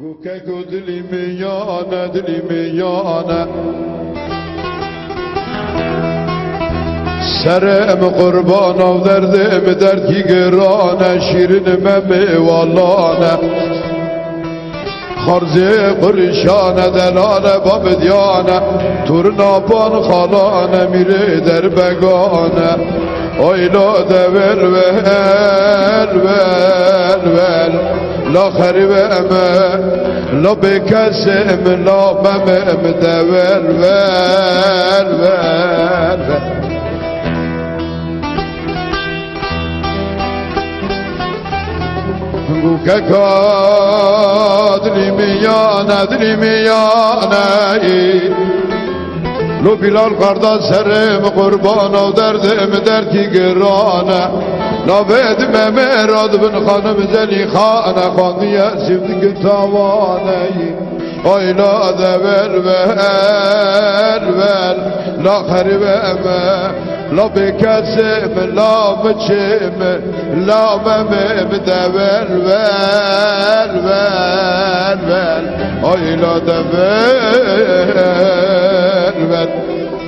Guke dilimi yana dilimi yana Serem kurban av derdim dert ki girane Şirinime meyvalane Harzi kurşane delale babediyane Turna pan halane miri derbegane oyno devir ve el vel vel la kharibe eme la bekasim la memem devir vel vel vel Kekadri miyane, dri miyane, Lo Bilal kardeş serim kurban ol derdim der ki girane. Navedime merad bin hanım zelihane Kandiye sevdik tavaneyi Ayla da ver ver ver La haribeme. La bekesim la mıçım La memem de ver ver ver ver. Ayla da ver ver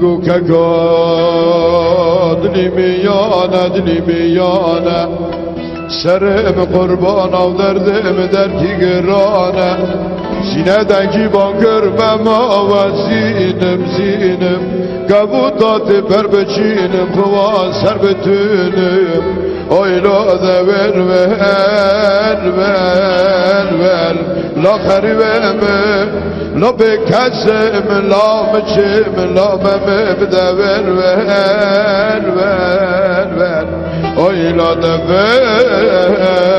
Guke dilimi yana dilimi yana Serem kurban av derdim der ki girane Sinedeki ban görmem ava zinim zinim. Kabutatı perbeçinim kıva serbetünüm Oyla da ver ver ver ver. La hariveme La bekesem la mıçım la memem de ver ver ver ver. Oyla da ver.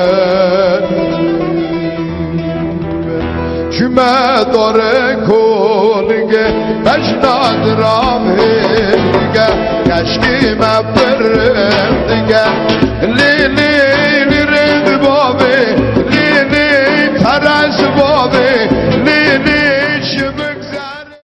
Küme dore kolge Peşnad rahilge Keşkime pırılge Lili